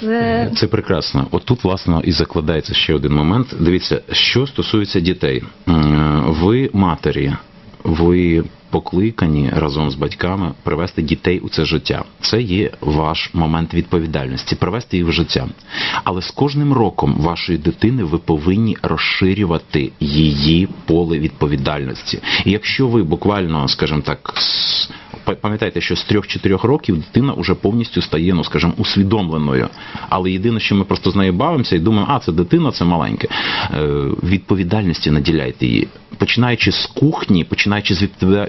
Це Це прекрасно. От тут, власне, і закладається ще один момент. Дивіться, що стосується дітей. Ви матері, ви покликані разом з батьками привести дітей у це життя. Це є ваш момент відповідальності, привести їх в життя. Але з кожним роком вашої дитини ви повинні розширювати її поле відповідальності. І якщо ви буквально, скажімо так, пам'ятайте, що з 3-4 років дитина вже повністю стає, ну скажімо, усвідомленою. Але єдине, що ми просто з нею бавимося і думаємо, а це дитина, це маленьке. Е, відповідальності наділяйте її. Починаючи з кухні, починаючи з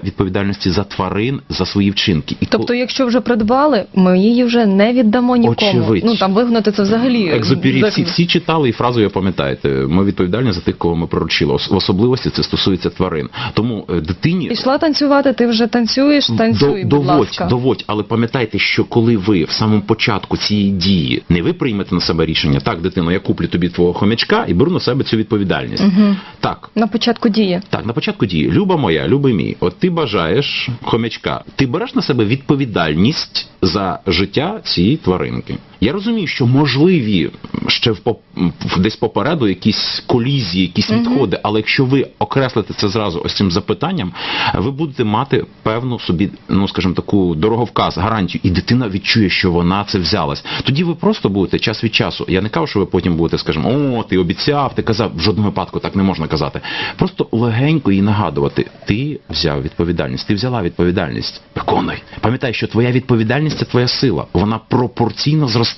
відповідальності за тварин, за свої вчинки. І тобто, якщо вже придбали, ми її вже не віддамо нікому. Очевидь. Ну там вигнати це взагалі Екзопірі всі, всі читали і фразу, я пам'ятаєте, ми відповідальні за тих, кого ми приручили. Ос- В особливості це стосується тварин. Тому е, дитині Пішла танцювати, ти вже танцюєш, танцюй, До- будь доводь, ласка. доводь, але пам'ятайте, що коли ви в самому початку цієї дії не ви приймете на себе рішення, так, дитино, я куплю тобі твого хомячка і беру на себе цю відповідальність. Угу. Так. На початку дії. Так, на початку дії, люба моя, любий мій, от ти бажаєш хомячка, ти береш на себе відповідальність за життя цієї тваринки. Я розумію, що можливі ще в поп- десь попереду якісь колізії, якісь відходи, але якщо ви окреслите це зразу ось цим запитанням, ви будете мати певну собі, ну скажімо, таку дороговказ, гарантію, і дитина відчує, що вона це взялась. Тоді ви просто будете час від часу. Я не кажу, що ви потім будете, скажімо, о, ти обіцяв, ти казав. В жодному випадку так не можна казати. Просто легенько їй нагадувати: ти взяв відповідальність, ти взяла відповідальність. Виконуй. Пам'ятай, що твоя відповідальність це твоя сила. Вона пропорційно зростає.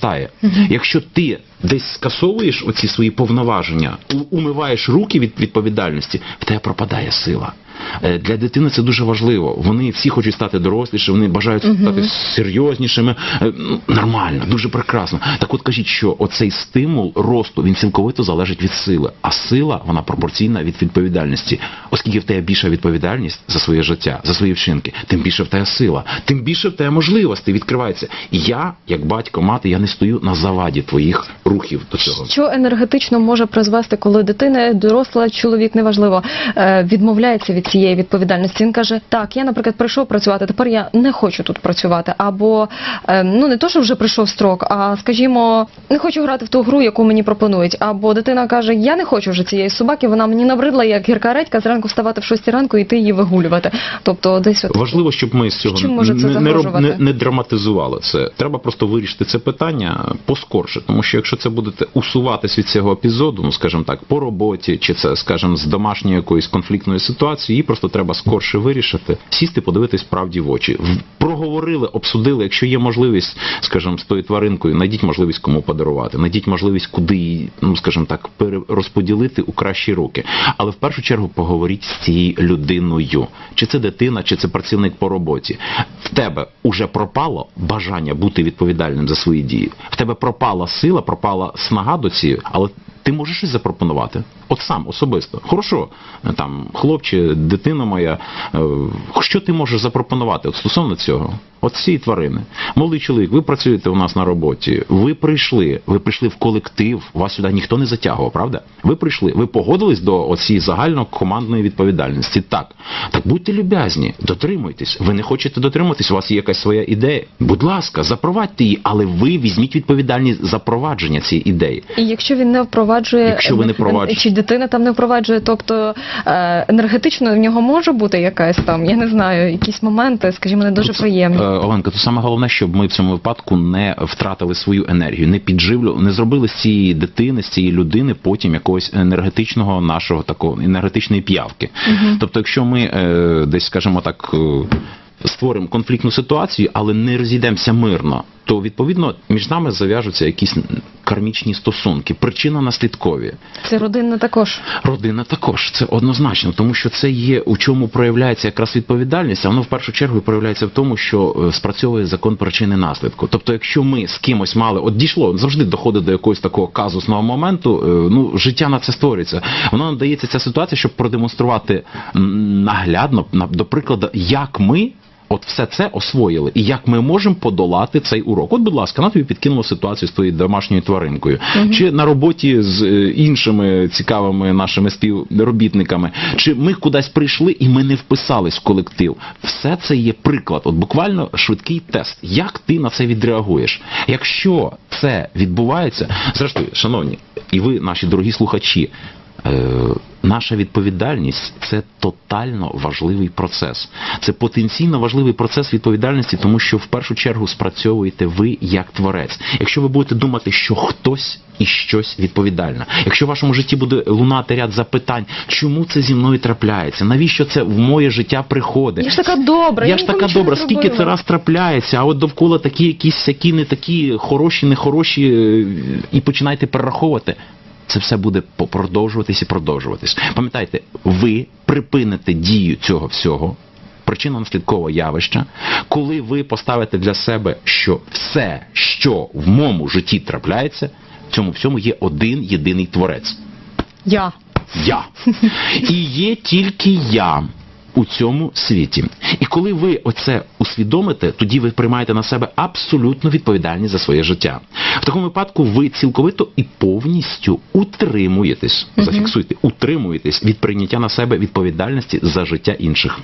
Якщо ти десь скасовуєш оці свої повноваження, умиваєш руки від відповідальності, в тебе пропадає сила. Е, Для дитини це дуже важливо. Вони всі хочуть стати доросліше, вони бажають стати серйознішими. Е, ну, Нормально, дуже прекрасно. Так от кажіть, що оцей стимул росту він цілковито залежить від сили, а сила вона пропорційна від відповідальності. Оскільки в тебе більша відповідальність за своє життя, за свої вчинки, тим більше в тебе сила, тим більше в тебе можливостей відкривається. І я, як батько, мати, я не стою на заваді твоїх рухів до цього. Що енергетично може призвести, коли дитина, доросла, чоловік, неважливо, е, відмовляється від цієї відповідальності. Він каже: Так, я, наприклад, прийшов працювати, тепер я не хочу тут працювати. Або е, ну не то, що вже прийшов строк, а скажімо, не хочу грати в ту гру, яку мені пропонують. Або дитина каже: Я не хочу вже цієї собаки, вона мені набридла як гірка редька, зранку вставати в 6 ранку і йти її вигулювати. Тобто, десь от Важливо, щоб ми з цього не, не, не, не драматизували це. Треба просто вирішити це питання поскорше, тому що якщо це будете усуватись від цього епізоду, ну скажімо так, по роботі, чи це, скажімо, з домашньої якоїсь конфліктної ситуації, просто треба скорше вирішити, сісти, подивитись правді в очі. Проговорили, обсудили. Якщо є можливість, скажімо, з тою тваринкою, знайдіть можливість кому подарувати, знайдіть можливість, куди її, ну скажімо так, перерозподілити у кращі руки. Але в першу чергу поговоріть з цією людиною. Чи це дитина, чи це працівник по роботі. В тебе уже пропало бажання бути відповідальним за свої дії. В тебе пропала сила, пропала снага до цієї, але ти можеш щось запропонувати. От сам особисто. Хорошо, там, хлопче, дитина моя, е, що ти можеш запропонувати от стосовно цього? От цієї тварини. Молодий чоловік, ви працюєте у нас на роботі, ви прийшли, ви прийшли в колектив, вас сюди ніхто не затягував, правда? Ви прийшли, ви погодились до оцієї загальнокомандної відповідальності. Так. Так будьте люб'язні, дотримуйтесь. Ви не хочете дотримуватись, у вас є якась своя ідея. Будь ласка, запровадьте її, але ви візьміть відповідальність за провадження цієї ідеї. І якщо він не впроваджує, Якщо ви не впроваджуєте. чи дитина там не впроваджує, тобто е, енергетично в нього може бути якась там, я не знаю, якісь моменти, скажімо, не дуже приємні. Оленка, то саме головне, щоб ми в цьому випадку не втратили свою енергію, не підживлю, не зробили з цієї дитини, з цієї людини потім якогось енергетичного нашого такого енергетичної п'явки. Угу. Тобто, якщо ми е, десь, скажімо так. е, Створимо конфліктну ситуацію, але не розійдемося мирно, то відповідно між нами зав'яжуться якісь кармічні стосунки, причина наслідкові. Це родинне також. Родина також це однозначно, тому що це є у чому проявляється якраз відповідальність, а воно в першу чергу проявляється в тому, що е, спрацьовує закон причини наслідку. Тобто, якщо ми з кимось мали, от дійшло, завжди доходить до якогось такого казусного моменту, е, ну життя на це створюється. Воно надається ця ситуація, щоб продемонструвати наглядно, на- до прикладу, як ми. От все це освоїли. І як ми можемо подолати цей урок? От, будь ласка, на тобі підкинула ситуацію з твоєю домашньою тваринкою, чи на роботі з е, іншими цікавими нашими співробітниками, чи ми кудись прийшли і ми не вписались в колектив. Все це є приклад, от буквально швидкий тест. Як ти на це відреагуєш? Якщо це відбувається, зрештою, шановні, і ви, наші дорогі слухачі. Е, наша відповідальність це тотально важливий процес. Це потенційно важливий процес відповідальності, тому що в першу чергу спрацьовуєте ви як творець. Якщо ви будете думати, що хтось і щось відповідальне, якщо в вашому житті буде лунати ряд запитань, чому це зі мною трапляється, навіщо це в моє життя приходить? Я ж така добра. Я ж така добра, скільки це раз трапляється, а от довкола такі якісь сякі, не такі хороші, нехороші, е, і починаєте перераховувати. Це все буде продовжуватись і продовжуватись. Пам'ятайте, ви припините дію цього всього, причинно-наслідкового явища, коли ви поставите для себе, що все, що в моєму житті трапляється, в цьому всьому є один єдиний творець. Я. Я. І є тільки я у цьому світі. І коли ви оце усвідомите, тоді ви приймаєте на себе абсолютну відповідальність за своє життя. В такому випадку ви цілковито і повністю утримуєтесь, зафіксуйте, утримуєтесь від прийняття на себе відповідальності за життя інших.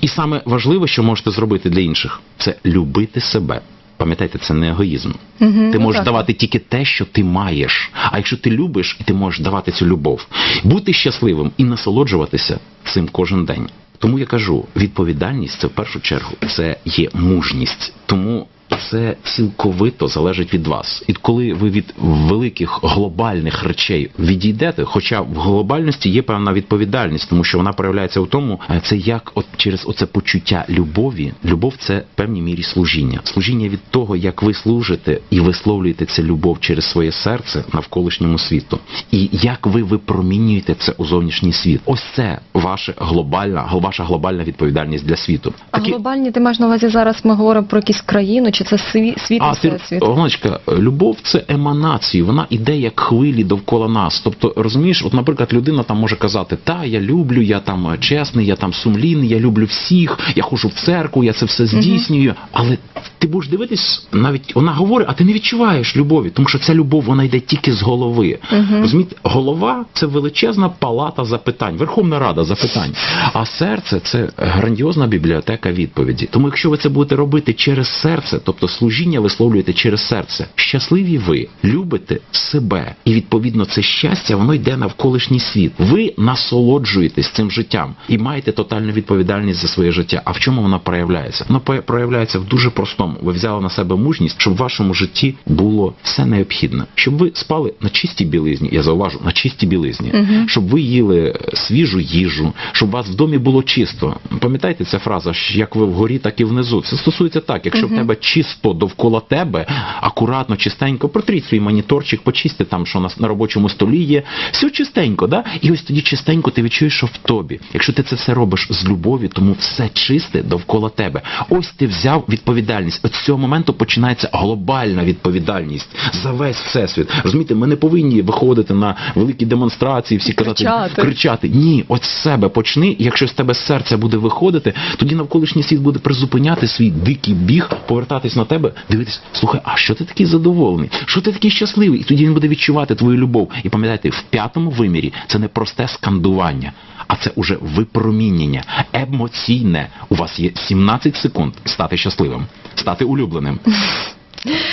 І саме важливе, що можете зробити для інших, це любити себе. Пам'ятайте, це не егоїзм. Мгм, Ти ну можеш так. давати тільки те, що ти маєш. А якщо ти любиш, і ти можеш давати цю любов, бути щасливим і насолоджуватися цим кожен день. Тому я кажу, відповідальність це в першу чергу це є мужність. Тому це цілковито залежить від вас. І коли ви від великих глобальних речей відійдете, хоча в глобальності є певна відповідальність, тому що вона проявляється в тому, е, це як от через оце почуття любові. Любов це в певній мірі служіння. Служіння від того, як ви служите і висловлюєте цю любов через своє серце навколишньому світу, і як ви випромінюєте це у зовнішній світ. Ось це ваша глобальна, ваша глобальна відповідальність для світу. А глобальні ти маєш на увазі зараз ми говоримо про якусь країну, чи це світ, світ А ти, всесвіт? Гоночка, любов це еманації, вона іде як хвилі довкола нас. Тобто, розумієш, от, наприклад, людина там може казати, та я люблю, я там чесний, я там сумлінний, я люблю всіх, я ходжу в церкву, я це все здійснюю. Але ти будеш дивитись, навіть вона говорить, а ти не відчуваєш любові, тому що ця любов вона йде тільки з голови. Розумієте, голова це величезна палата запитань, Верховна Рада запитань. А серце це грандіозна бібліотека відповіді. Тому, якщо ви це будете робити через серце, тобто служіння висловлюєте через серце, щасливі ви любите себе, і відповідно це щастя, воно йде навколишній світ. Ви насолоджуєтесь цим життям і маєте тотальну відповідальність за своє життя. А в чому вона проявляється? Вона проявляється в дуже простому. Ви взяли на себе мужність, щоб в вашому житті було все необхідне, щоб ви спали на чистій білизні. Я зауважу на чистій білизні, щоб ви їли свіжу їжу, щоб у вас в домі було чисто. Пам'ятаєте ця фраза, як ви вгорі, так і внизу. Все стосується так. Якщо в тебе чисто довкола тебе, акуратно, чистенько, протріть свій моніторчик, почисти там, що на, на робочому столі є. Все чистенько, да? І ось тоді чистенько ти відчуєш, що в тобі. Якщо ти це все робиш з любові, тому все чисте довкола тебе. Ось ти взяв відповідальність. От з цього моменту починається глобальна відповідальність за весь всесвіт. Розумієте, ми не повинні виходити на великі демонстрації, всі казати Кричати. кричати. Ні, от з себе почни. І якщо з тебе серце буде виходити, тоді навколишній світ буде призупиняти свій дикий біг, повертатись на тебе, дивитись, слухай, а що ти такий задоволений? Що ти такий щасливий? І тоді він буде відчувати твою любов. І пам'ятайте, в п'ятому вимірі це не просте скандування, а це уже випромінення, емоційне. У вас є 17 секунд стати щасливим, стати улюбленим.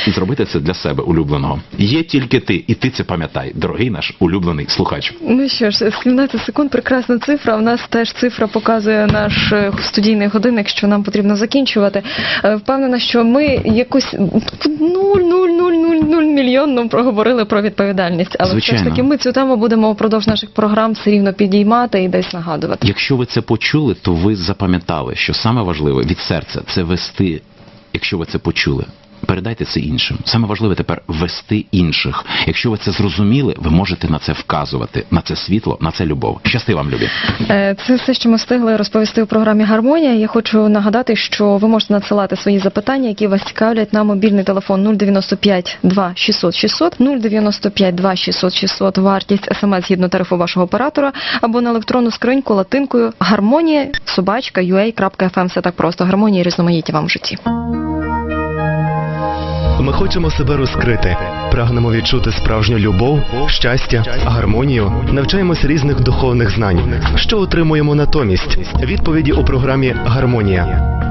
І зробити це для себе улюбленого. Є тільки ти, і ти це пам'ятай, дорогий наш улюблений слухач. Ну що ж, 17 секунд, прекрасна цифра. У нас теж цифра показує наш е, студійний годинник, що нам потрібно закінчувати. Е, Впевнена, що ми якось 0,0000 мільйонно проговорили про відповідальність. Але все ж таки ми цю тему будемо впродовж наших програм все рівно підіймати і десь нагадувати. Якщо ви це почули, то ви запам'ятали, що саме важливе від серця це вести, якщо ви це почули, передайте це іншим. Саме важливе тепер вести інших. Якщо ви це зрозуміли, ви можете на це вказувати, на це світло, на це любов. Щасти вам, любі. Е, Це все, що ми встигли розповісти у програмі Гармонія. Я хочу нагадати, що ви можете надсилати свої запитання, які вас цікавлять на мобільний телефон 095 2 600 600, 095 2 600 600, вартість смс згідно тарифу вашого оператора, або на електронну скриньку латинкою гармонія собачка ua.fm. Все так просто. Гармонія різноманіття вам в житті. Ми хочемо себе розкрити, прагнемо відчути справжню любов, щастя, гармонію, навчаємось різних духовних знань. Що отримуємо натомість? Відповіді у програмі Гармонія.